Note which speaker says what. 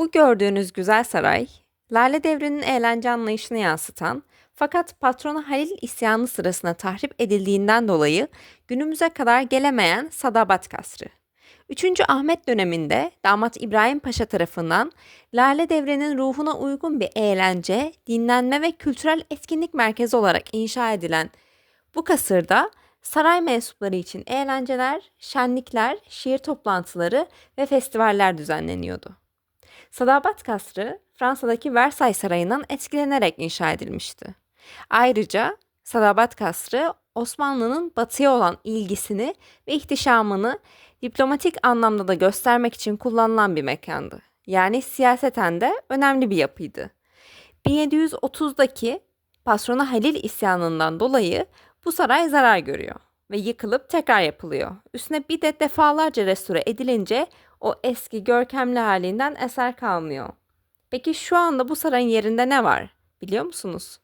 Speaker 1: Bu gördüğünüz güzel saray, Lale Devri'nin eğlence anlayışını yansıtan fakat patronu Halil isyanı sırasında tahrip edildiğinden dolayı günümüze kadar gelemeyen Sadabat Kasrı. 3. Ahmet döneminde damat İbrahim Paşa tarafından Lale Devri'nin ruhuna uygun bir eğlence, dinlenme ve kültürel etkinlik merkezi olarak inşa edilen bu kasırda saray mensupları için eğlenceler, şenlikler, şiir toplantıları ve festivaller düzenleniyordu. Sadabat Kasrı Fransa'daki Versailles Sarayı'ndan etkilenerek inşa edilmişti. Ayrıca Sadabat Kasrı Osmanlı'nın batıya olan ilgisini ve ihtişamını diplomatik anlamda da göstermek için kullanılan bir mekandı. Yani siyaseten de önemli bir yapıydı. 1730'daki patronu Halil isyanından dolayı bu saray zarar görüyor ve yıkılıp tekrar yapılıyor. Üstüne bir de defalarca restore edilince o eski görkemli halinden eser kalmıyor. Peki şu anda bu sarayın yerinde ne var? Biliyor musunuz?